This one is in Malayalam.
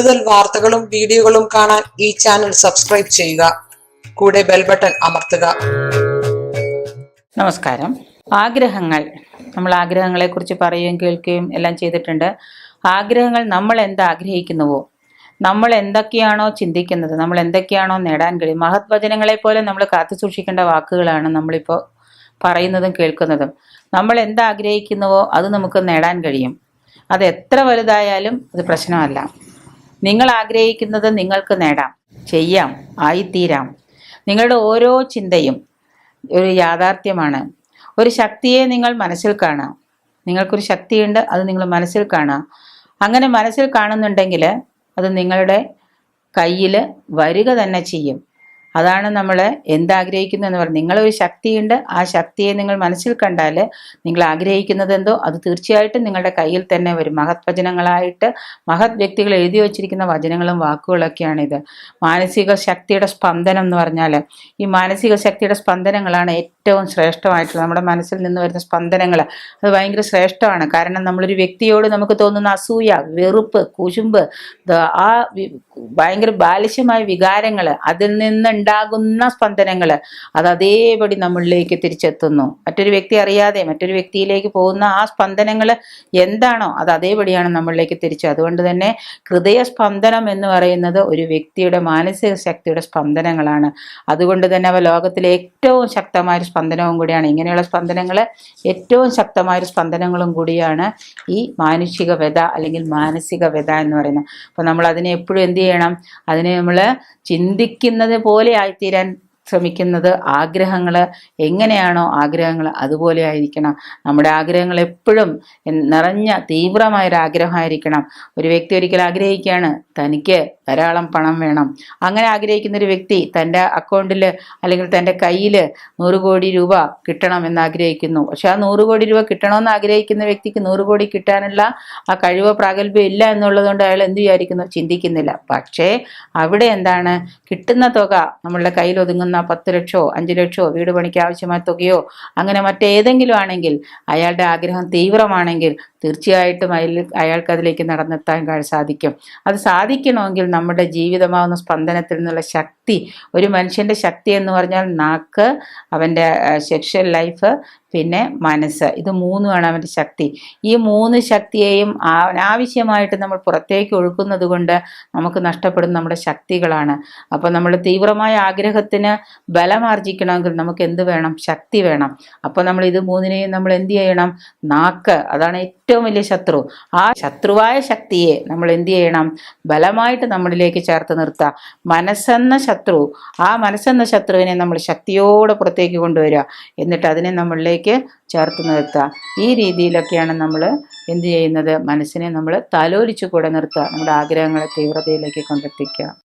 കൂടുതൽ വാർത്തകളും വീഡിയോകളും കാണാൻ ഈ ചാനൽ സബ്സ്ക്രൈബ് ചെയ്യുക. കൂടെ ബെൽ ബട്ടൺ അമർത്തുക. നമസ്കാരം. ആഗ്രഹങ്ങൾ. നമ്മൾ ആഗ്രഹങ്ങളെ കുറിച്ച് പറയുകയും കേൾക്കുകയും എല്ലാം ചെയ്തിട്ടുണ്ട്. ആഗ്രഹങ്ങൾ നമ്മൾ എന്താഗ്രഹിക്കുന്നുവോ നമ്മൾ എന്തൊക്കെയാണോ ചിന്തിക്കുന്നത്? നമ്മൾ എന്തൊക്കെയാണോ നേടാൻ കഴിയും? മഹത് വചനങ്ങളെ പോലെ നമ്മൾ കാത്തു സൂക്ഷിക്കേണ്ട വാക്കുകളാണ് നമ്മളിപ്പോൾ പറയുന്നതും കേൾക്കുന്നതും. നമ്മൾ എന്താഗ്രഹിക്കുന്നുവോ അത് നമുക്ക് നേടാൻ കഴിയും. അത് എത്ര വലുതായാലും അത് പ്രശ്നമല്ല. നിങ്ങൾ ആഗ്രഹിക്കുന്നത് നിങ്ങൾക്ക് നേടാം. ചെയ്യാം. ആയിത്തീരാം. നിങ്ങളുടെ ഓരോ ചിന്തയും ഒരു യാഥാർത്ഥ്യമാണ്. ഒരു ശക്തിയെ നിങ്ങൾ മനസ്സിൽ കാണാം. നിങ്ങൾക്കൊരു ശക്തിയുണ്ട് അത് നിങ്ങൾ മനസ്സിൽ കാണാം. അങ്ങനെ മനസ്സിൽ കാണുന്നുണ്ടെങ്കിൽ അത് നിങ്ങളുടെ കയ്യിൽ വരിക തന്നെ ചെയ്യും. അതാണ് നമ്മൾ എന്താഗ്രഹിക്കുന്നത് എന്ന് പറയുന്നത് നിങ്ങളൊരു ശക്തിയുണ്ട്. ആ ശക്തിയെ നിങ്ങൾ മനസ്സിൽ കണ്ടാൽ നിങ്ങൾ ആഗ്രഹിക്കുന്നത് എന്തോ അത് തീർച്ചയായിട്ടും നിങ്ങളുടെ കയ്യിൽ തന്നെ വരും. മഹത് വചനങ്ങളായിട്ട് മഹത് വ്യക്തികൾ എഴുതി വച്ചിരിക്കുന്ന വചനങ്ങളും വാക്കുകളൊക്കെയാണ് ഇത് മാനസിക ശക്തിയുടെ സ്പന്ദനം എന്ന് പറഞ്ഞാൽ ഈ മാനസിക ശക്തിയുടെ സ്പന്ദനങ്ങളാണ് ഏറ്റവും ശ്രേഷ്ഠമായിട്ടുള്ളത്. നമ്മുടെ മനസ്സിൽ നിന്ന് വരുന്ന സ്പന്ദനങ്ങൾ അത് ഭയങ്കര ശ്രേഷ്ഠമാണ്. കാരണം നമ്മളൊരു വ്യക്തിയോട് നമുക്ക് തോന്നുന്ന അസൂയ വെറുപ്പ് കുശുമ്പ് ആ ഭയങ്കര ബാലിശ്യമായ വികാരങ്ങൾ അതിൽ നിന്നുണ്ടാകുന്ന സ്പന്ദനങ്ങൾ അത് അതേപടി നമ്മളിലേക്ക് തിരിച്ചെത്തുന്നു. മറ്റൊരു വ്യക്തി അറിയാതെ മറ്റൊരു വ്യക്തിയിലേക്ക് പോകുന്ന ആ സ്പന്ദനങ്ങൾ എന്താണോ അത് അതേപടിയാണ് നമ്മളിലേക്ക് തിരിച്ചു. അതുകൊണ്ട് തന്നെ ഹൃദയസ്പന്ദനം എന്ന് പറയുന്നത് ഒരു വ്യക്തിയുടെ മാനസിക ശക്തിയുടെ സ്പന്ദനങ്ങളാണ്. അതുകൊണ്ട് തന്നെ അവ ലോകത്തിലെ ഏറ്റവും ശക്തമായ ഒരു സ്പന്ദനവും കൂടിയാണ്. ഇങ്ങനെയുള്ള സ്പന്ദനങ്ങൾ ഏറ്റവും ശക്തമായ ഒരു സ്പന്ദനങ്ങളും കൂടിയാണ് ഈ മാനുഷിക വ്യത അല്ലെങ്കിൽ മാനസിക വ്യത എന്ന് പറയുന്നത്. അപ്പോൾ നമ്മൾ അതിനെ എപ്പോഴും എന്ത് ചെയ്യണം? അതിനെ നമ്മൾ ചിന്തിക്കുന്നത് പോലെ ആയിത്തീരാൻ ശ്രമിക്കുന്നത്? ആഗ്രഹങ്ങൾ എങ്ങനെയാണോ ആഗ്രഹങ്ങൾ അതുപോലെ ആയിരിക്കണം. നമ്മുടെ ആഗ്രഹങ്ങൾ എപ്പോഴും നിറഞ്ഞ തീവ്രമായൊരു ആഗ്രഹമായിരിക്കണം ഒരു വ്യക്തി ഒരിക്കൽ ആഗ്രഹിക്കുകയാണ് തനിക്ക് ധാരാളം പണം വേണം. അങ്ങനെ ആഗ്രഹിക്കുന്ന ഒരു വ്യക്തി തന്റെ അക്കൗണ്ടിൽ അല്ലെങ്കിൽ തന്റെ കയ്യിൽ നൂറ് കോടി രൂപ കിട്ടണം എന്ന് ആഗ്രഹിക്കുന്നു. പക്ഷെ ആ നൂറ് കോടി രൂപ കിട്ടണമെന്ന് ആഗ്രഹിക്കുന്ന വ്യക്തിക്ക് നൂറ് കോടി കിട്ടാനുള്ള ആ കഴിവ് പ്രാഗൽഭ്യം ഇല്ല എന്നുള്ളത് കൊണ്ട് അയാൾ എന്ത് വിചാരിക്കുന്നു? ചിന്തിക്കുന്നില്ല. പക്ഷേ അവിടെ എന്താണ്? കിട്ടുന്ന തുക നമ്മളുടെ കയ്യിൽ ഒതുങ്ങുന്ന പത്ത് ലക്ഷമോ അഞ്ച് ലക്ഷമോ വീട് പണിക്ക് ആവശ്യമായ തുകയോ അങ്ങനെ മറ്റേതെങ്കിലും ആണെങ്കിൽ അയാളുടെ ആഗ്രഹം തീവ്രമാണെങ്കിൽ തീർച്ചയായിട്ടും അയാൾ അയാൾക്ക് അതിലേക്ക് നടന്നെത്താൻ സാധിക്കും. അത് സാധിക്കണമെങ്കിൽ നമ്മുടെ ജീവിതമാവുന്ന സ്പന്ദനത്തിൽ നിന്നുള്ള ശക്തി ഒരു മനുഷ്യന്റെ ശക്തി എന്ന് പറഞ്ഞാൽ നാക്ക് അവന്റെ സെക്ഷൽ ലൈഫ് പിന്നെ മനസ്സ്. ഇത് മൂന്നുമാണ് അവന്റെ ശക്തി. ഈ മൂന്ന് ശക്തിയെയും അനാവശ്യമായിട്ട് നമ്മൾ പുറത്തേക്ക് ഒഴുക്കുന്നത് കൊണ്ട് നമുക്ക് നഷ്ടപ്പെടുന്ന നമ്മുടെ ശക്തികളാണ്. അപ്പോൾ നമ്മൾ തീവ്രമായ ആഗ്രഹത്തിന് ബലമാർജിക്കണമെങ്കിൽ നമുക്ക് എന്ത് വേണം? ശക്തി വേണം. അപ്പോൾ നമ്മൾ ഇത് മൂന്നിനെയും നമ്മൾ എന്ത് ചെയ്യണം? നാക്ക്. അതാണ് ഏറ്റവും വലിയ ശത്രു. ആ ശത്രുവായ ശക്തിയെ നമ്മൾ എന്ത് ചെയ്യണം? ബലമായിട്ട് നമ്മളിലേക്ക് ചേർത്ത് നിർത്തുക മനസ്സെന്ന ശത്രു. ആ മനസ്സെന്ന ശത്രുവിനെ നമ്മൾ ശക്തിയോടെ പുറത്തേക്ക് കൊണ്ടുവരിക. എന്നിട്ട് അതിനെ നമ്മളിലേക്ക് ചേർത്ത് നിർത്തുക. ഈ രീതിയിലൊക്കെയാണ് നമ്മൾ എന്ത് ചെയ്യുന്നത്? മനസ്സിനെ നമ്മൾ തലോലിച്ചു കൂടെ നിർത്തുക. നമ്മുടെ ആഗ്രഹങ്ങളെ തീവ്രതയിലേക്ക് കൊണ്ടെത്തിക്കുക.